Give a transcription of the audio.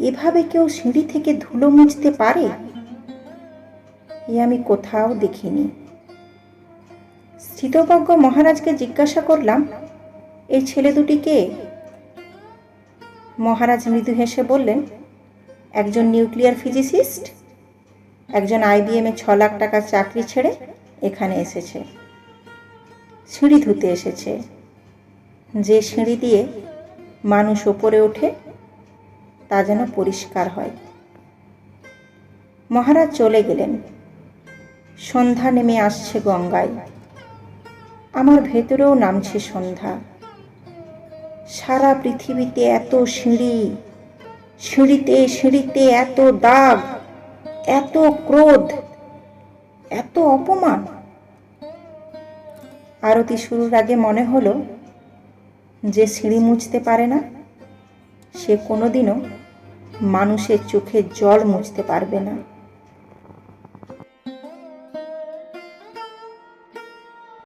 এভাবে কেউ সিঁড়ি থেকে ধুলো মুছতে পারে? এ আমি কোথাও দেখিনি। স্থিতজ্ঞ মহারাজকে জিজ্ঞাসা করলাম এই ছেলে দুটি কে? মহারাজ মৃদু হেসে বললেন, একজন নিউক্লিয়ার ফিজিসিস্ট, একজন আইবিএমে ছ লাখ টাকার চাকরি ছেড়ে এখানে এসেছে। সিঁড়ি ধুতে এসেছে। যে সিঁড়ি দিয়ে মানুষ ওপরে ওঠে তা যেন পরিষ্কার হয়। মহারাজ চলে গেলেন। সন্ধ্যা নেমে আসছে গঙ্গায়। আমার ভেতরেও নামছে সন্ধ্যা। সারা পৃথিবীতে এত সিঁড়ি, সিঁড়িতে সিঁড়িতে এত দাগ, এত ক্রোধ, এত অপমান। আরতি শুরুর আগে মনে হলো যে সিঁড়ি মুছতে পারে না। সে কোনোদিনও মানুষের চোখে জল মুছতে পারবে না।